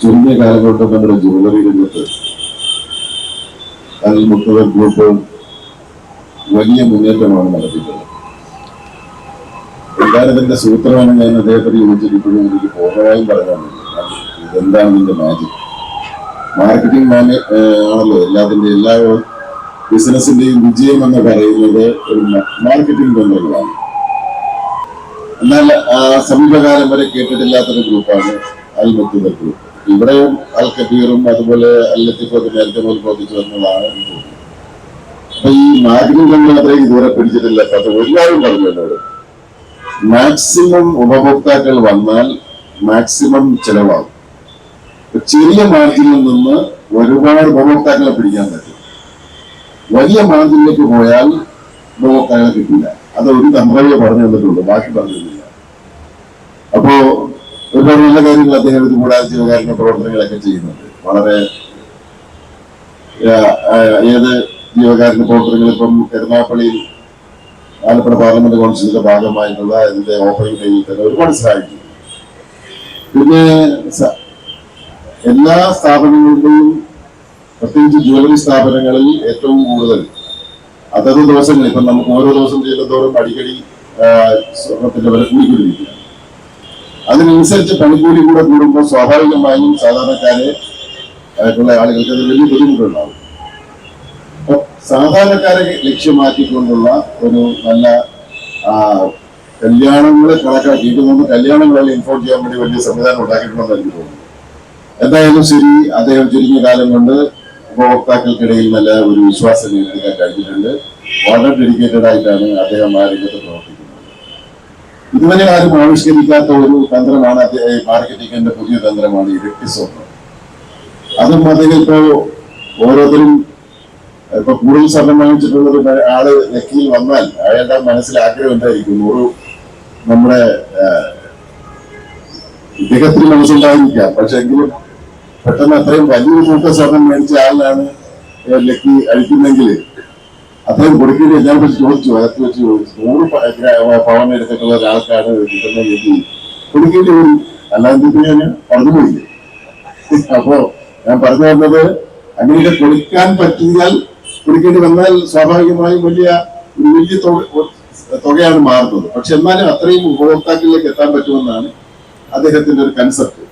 ചുരുങ്ങിയ കാലം കൊണ്ട് നമ്മുടെ ജുവലറി രംഗത്ത് അതിൽ മുത്തവർ ഗ്രൂപ്പ് വലിയ മുന്നേറ്റമാണ് നടത്തിയിട്ടുള്ളത്. ഇതിന്റെ സൂത്രമാണ് ഞാൻ അദ്ദേഹത്തെ ചോദിച്ചിരിപ്പോഴും എനിക്ക് പൂർണമായും പറയാനുള്ളത് ഇതെന്താണ് ഇതിന്റെ മാജിക് മാർക്കറ്റിംഗ് മാനേ ആണല്ലോ എല്ലാത്തിന്റെ എല്ലാ ബിസിനസിന്റെയും വിജയം എന്ന് പറയുന്നത് ഒരു മാർക്കറ്റിംഗ് ബന്ധങ്ങളാണ് എന്നാൽ ആ, സമീപകാലം വരെ കേട്ടിട്ടില്ലാത്തൊരു ഗ്രൂപ്പാണ് അൽ മുത്തുബ ഗ്രൂപ്പ് ഇവിടെയും അൽ കബീറും അതുപോലെ അൽ ലത്തീഫൊക്കെ നേരത്തെ മുതൽ പ്രവർത്തിച്ചു വരുന്നതാണ് എനിക്ക് തോന്നുന്നത്. അപ്പൊ ഈ മാർക്കറ്റിംഗ് ബന്ധം അത്രയും ദൂരെ പിടിച്ചിട്ടില്ല. അത് എല്ലാവരും പറഞ്ഞു എന്നോട് മാക്സിമം ഉപഭോക്താക്കൾ വന്നാൽ മാക്സിമം ചെലവാകും. ചെറിയ മാർജിനിൽ നിന്ന് ഒരുപാട് ഉപഭോക്താക്കളെ പിടിക്കാൻ പറ്റും. വലിയ മാർജിനിലേക്ക് പോയാൽ ഉപഭോക്താക്കളെ കിട്ടില്ല. അത് ഒരു തന്ത്രവേ പറഞ്ഞു തന്നിട്ടുള്ളൂ. ബാക്കി പറഞ്ഞിട്ടില്ല. അപ്പോ നല്ല കാര്യങ്ങൾ അദ്ദേഹം ഇത് കൂടാതെ പ്രവർത്തനങ്ങളൊക്കെ ചെയ്യുന്നുണ്ട്. വളരെ ഏത് ജീവകാരുണ്യ പ്രവർത്തനങ്ങൾ ഇപ്പം എറണാകുളയിൽ ആലപ്പുഴ പാർലമെന്റ് കൗൺസിലിന്റെ ഭാഗമായിട്ടുള്ള ഇതിന്റെ ഓപ്പണിംഗ് ഡേയിൽ തന്നെ ഒരുപാട് സഹായിക്കും പിന്നെ എല്ലാ സ്ഥാപനങ്ങളുടെയും പ്രത്യേകിച്ച് ജ്വല്ലറി സ്ഥാപനങ്ങളിൽ ഏറ്റവും കൂടുതൽ അതത് ദിവസങ്ങളിൽ ഇപ്പം നമുക്ക് ഓരോ ദിവസം ചെയ്യുന്നതോറും അടിക്കടി സ്വർണത്തിന്റെ വില കൂടിക്കൊണ്ടിരിക്കുക അതിനനുസരിച്ച് പണിക്കൂലി കൂടെ കൂടുമ്പോൾ സ്വാഭാവികമായും സാധാരണക്കാരെ ആയിട്ടുള്ള ആളുകൾക്ക് അത് വലിയ ബുദ്ധിമുട്ടുണ്ടാവും അപ്പൊ സാധാരണക്കാരെ ലക്ഷ്യമാക്കിക്കൊണ്ടുള്ള ഒരു നല്ല കല്യാണങ്ങളെ കണക്കാക്കി ഇത് നമ്മൾ കല്യാണങ്ങളെ ഇൻഫോർട്ട് ചെയ്യാൻ വേണ്ടി വലിയ സംവിധാനം ഉണ്ടാക്കിയിട്ടുണ്ടെന്ന് എനിക്ക് തോന്നുന്നു. എന്തായാലും ശരി അദ്ദേഹം ചുരുങ്ങിയ കാലം കൊണ്ട് ഉപഭോക്താക്കൾക്കിടയിൽ നല്ല ഒരു വിശ്വാസം നേടിയെടുക്കാൻ കഴിഞ്ഞിട്ടുണ്ട്. വളരെ ഡെഡിക്കേറ്റഡ് ആയിട്ടാണ് അദ്ദേഹം ആ രംഗത്ത് ഇതുവരെ ആരും ആവിഷ്കരിക്കാത്ത ഒരു തന്ത്രമാണ് മാർക്കറ്റിംഗിന്റെ പുതിയ തന്ത്രമാണ് ഈ വ്യക്തിസ്വർണം അതും അദ്ദേഹം ഇപ്പോ ഓരോരുത്തരും ഇപ്പൊ കൂടുതൽ സ്വർണം വാങ്ങിച്ചിട്ടുള്ള ഒരു ആൾ ലക്കിയിൽ വന്നാൽ അയാളുടെ മനസ്സിൽ ആഗ്രഹം എന്തായിരിക്കും? ഒരു നമ്മുടെ ഇദ്ദേഹത്തിന് മനസ്സുണ്ടായിരിക്കാം. പക്ഷെ എങ്കിലും പെട്ടെന്ന് അത്രയും വലിയൊരു കൂട്ടം സ്വർണം മേടിച്ച ആളിനാണ് ലക്കി അഴിക്കുന്നെങ്കിൽ അദ്ദേഹം കൊടുക്കേണ്ടി എല്ലാവരും വെച്ച് ചോദിച്ചു. അകത്ത് വെച്ച് ചോദിച്ചു നൂറ് പവൻ എടുത്തിട്ടുള്ള ഒരാൾക്കാണ് കിട്ടുന്ന രീതി കൊടുക്കേണ്ടി വരും. അല്ലാതെ ഞാൻ പറഞ്ഞുപോയില്ലേ അപ്പോ ഞാൻ പറഞ്ഞു വന്നത് അങ്ങനെയൊക്കെ കൊടുക്കാൻ പറ്റിയാൽ കൊടുക്കേണ്ടി വന്നാൽ സ്വാഭാവികമായും വലിയ ഒരു വലിയ തുകയാണ് മാറുന്നത്. പക്ഷെ എന്നാലും അത്രയും ഉപഭോക്താക്കളിലേക്ക് എത്താൻ പറ്റുമെന്നാണ് അദ്ദേഹത്തിന്റെ ഒരു കൺസെപ്റ്റ്